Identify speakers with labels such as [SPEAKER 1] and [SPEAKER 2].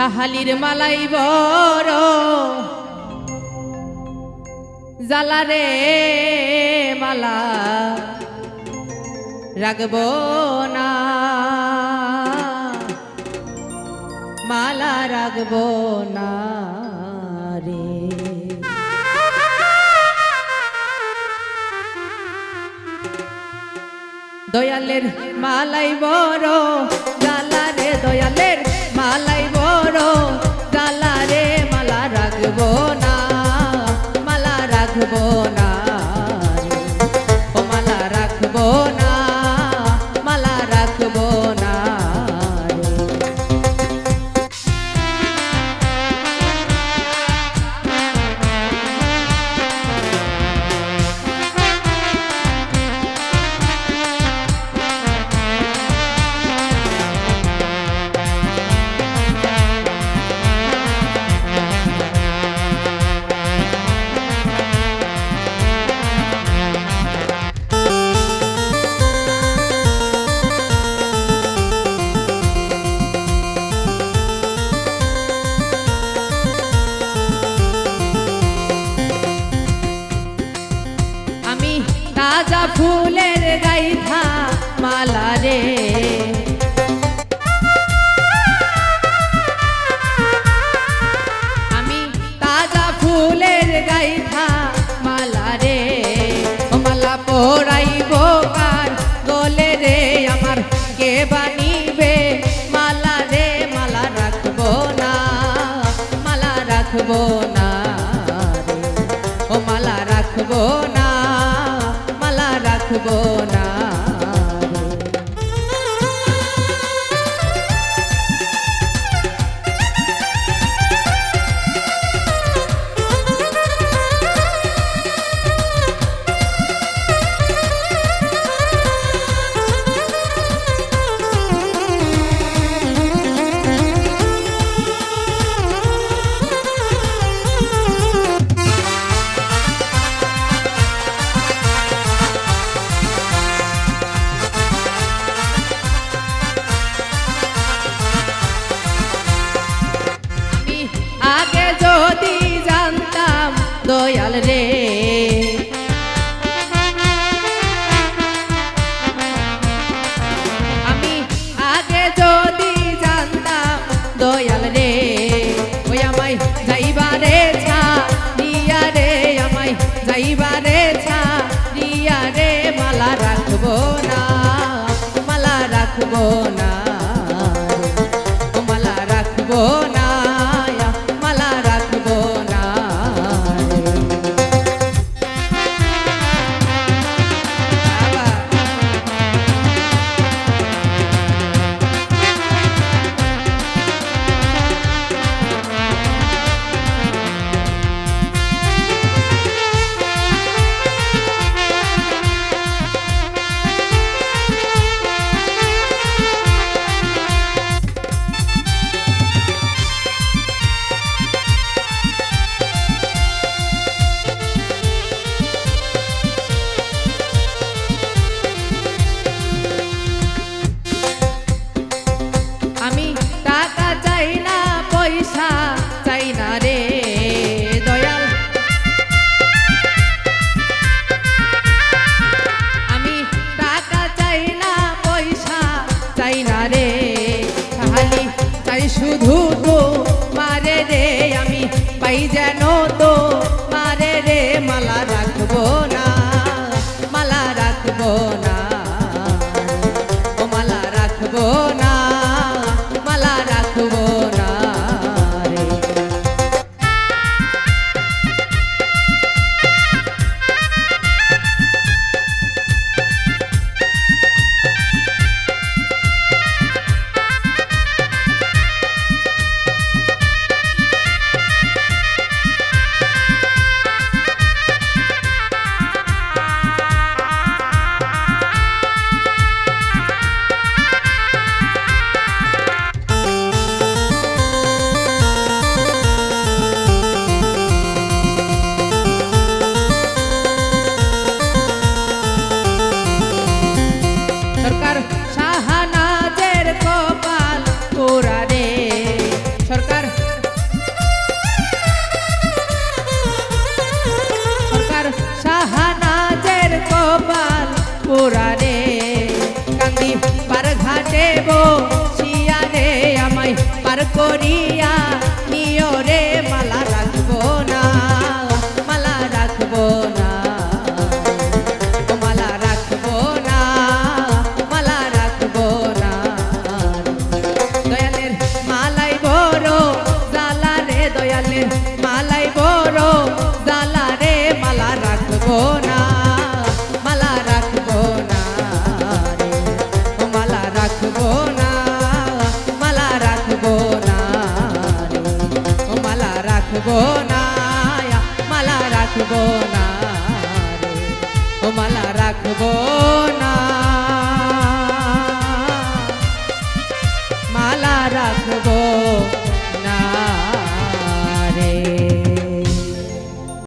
[SPEAKER 1] সাহালির মালাই বড়। জালারে মালা রাগব না। মালা রাগব না রে। দয়ালের মালাই বড় জালারে দয়ালের মালাই বড় তাজা ফুলের গাইথা মালা রে। রে। আমি আগে যদি জানতাম দয়াল রে, ওই আমায় যাইবারে ছা দিয়া রে, আমায় যাইবারে ছা দিয়া রে, মালা রাখব না, মালা রাখব না। শুধু তো, মারে রে, আমি পাই যেন তো। মারে রে, মালা রাখব না, মালা রাখব না। ও মালা রাখব করি না। মালা রাখব।